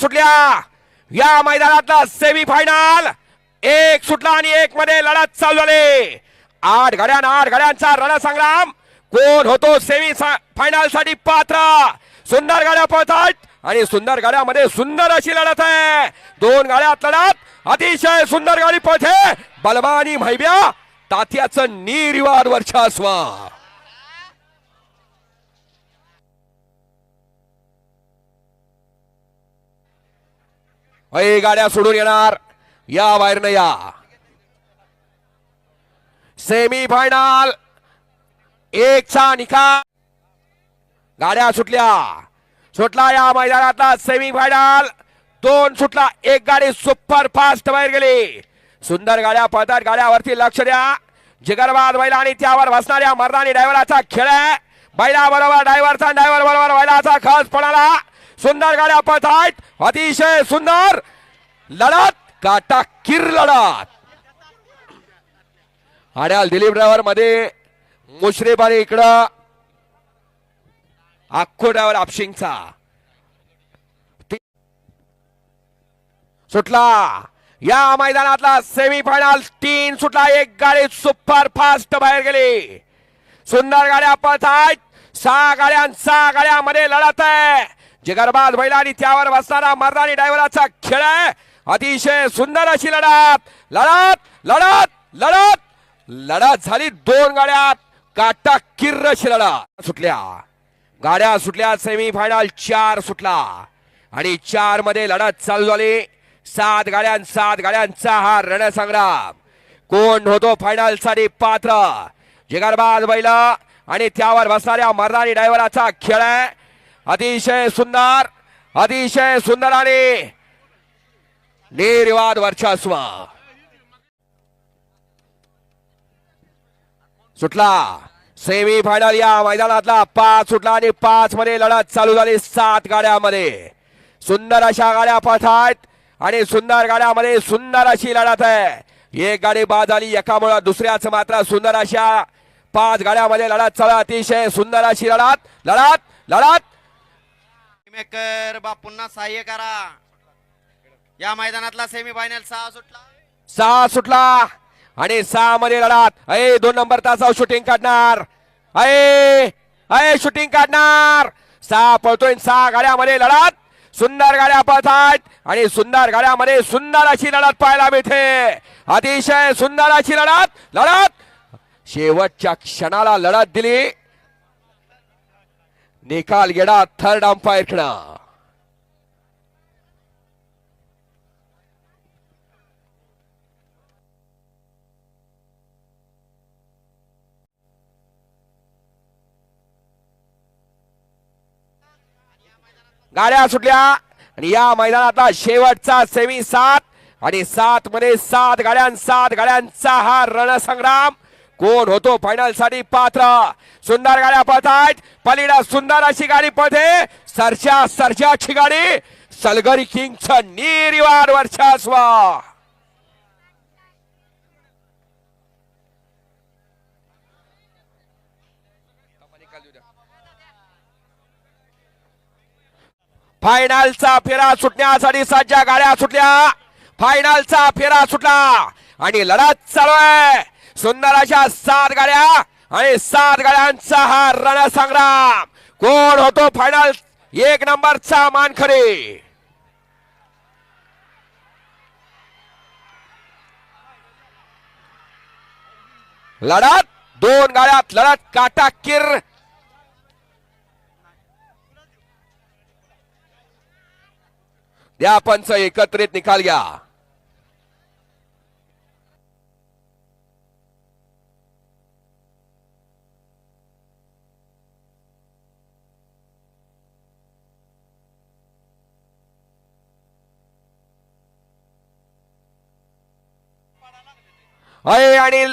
सुटल्या. या मैदानातला semi final एक सुटला आणि एक मध्ये लढत चालू झाले. आठ घड्यान आठ घड्यांचा रणसंग्राम. कोण होतो सेमी फायनलसाठी पात्र? सुंदर गाड्या पळतात आणि सुंदर गाड्यामध्ये सुंदर अशी लढत आहे. दोन गाड्यात लढत. अतिशय सुंदर गाडी पळते. बलवानी मैब्या तात्याचं निर्वाद वर्षास्वा अय गाड्या सोडून येणार. या बाहेरनं या. सेमी फायनल एकचा निकाल. गाड्या सुटल्या. सुटला या मैदानातला सेमी फायनल दोन सुटला. एक गाडी सुपर फास्ट बाहेर गेली. सुंदर गाड्या पळतात. गाड्यावरती लक्ष द्या. जिगरबाद बैला आणि त्यावर बसणाऱ्या मर्दानी ड्रायव्हराचा खेळ आहे. बैला बरोबर ड्रायव्हरचा ड्रायव्हर बरोबर बैलाचा खास पडाला सुंदर गाड्या पळतायत अतिशय सुंदर. लढत काटा किर लढत. आड्याल दिलीप ड्रायव्हरमध्ये मुश्रीफ आणि इकडं. आखो ड्रायव्हर आपशिंगचा सुटला. या मैदानातला सेमी फायनल तीन सुटला. एक गाडी सुपर फास्ट बाहेर गेली. सुंदर गाड्या पळतायत सहा गाड्या सहा गाड्यामध्ये लढत आहे. जिगरबाज बैला आणि त्यावर बसणारा मर्दानी डायव्हराचा खेळ आहे. अतिशय सुंदर अशी लढत. लढत लढत लढत. लढत झाली दोन गाड्यात. काटा किर्र अशी सुटल्या. गाड्या सुटल्या सेमी फायनल चार सुटला. आणि चारमध्ये लढत चालू झाली. सात गाड्यां सात गाड्यांचा हा रणसंग्राम. कोण होतो फायनलसाठी पात्र? जिगरबाज बैल. आणि त्यावर बसणाऱ्या मर्दानी डायव्हराचा खेळ आहे. अतिशय सुंदर अतिशय सुंदर आणि निर्वाद वर्चस्व. सुटला. सेमी फायनल या मैदानातला पाच सुटला आणि पाच मध्ये लढत चालू झाली सात गाड्यामध्ये. सुंदर अशा गाड्या पाठात आणि सुंदर गाड्यामध्ये सुंदर अशी लढत आहे. एक गाडी बाद झाली एकामुळे दुसऱ्याच मात्र सुंदर अशा पाच गाड्यामध्ये लढत चालू अतिशय सुंदर अशी लढत लढत लढत. मेकर बापूंना सहाय्य करा. या मैदानातला सेमी फायनल सहा सुटला. सहा सुटला. आणि सहा मध्ये लढात. अय दोन नंबर तासावर शूटिंग काढणार. अय अय शूटिंग काढणार. सहा पळतोय सहा गाड्यामध्ये लढत. सुंदर गाड्या पळतात आणि सुंदर गाड्यामध्ये सुंदर अशी लढत पाहायला मिळते. अतिशय सुंदर अशी लढत. लढत. शेवटच्या क्षणाला लढत दिली. निकाल गेड़ा थर्ड अंपायर खड़ा गाड्या सुटल्या आणि या मैदानातला शेवटचा सेमी सात आणि सात मध्ये सात गाड्यां सात गाड्यांचा हा रणसंग्राम. कोण होतो फायनलसाठी पात्र? सुंदर गाड्या पळतायत. पलीडा सुंदर अशी गाडी पळते. सरच्या सरशाची गाडी. सलगरी किंगचं निर्वाद वर्चस्व. फायनलचा फेरा सुटण्यासाठी सज्जा गाड्या सुटल्या. फायनलचा फेरा सुटला. आणि लढत चालू आहे. सुंदर अशा सात गाड्या आणि सात गाड्यांचा हा रणसंग्राम. कोण होतो फायनल एक नंबरचा मानखरे. लढत दोन गाड्यात लढत काटा किर द्या पंच एकत्रित निकाल घ्या. अय आणि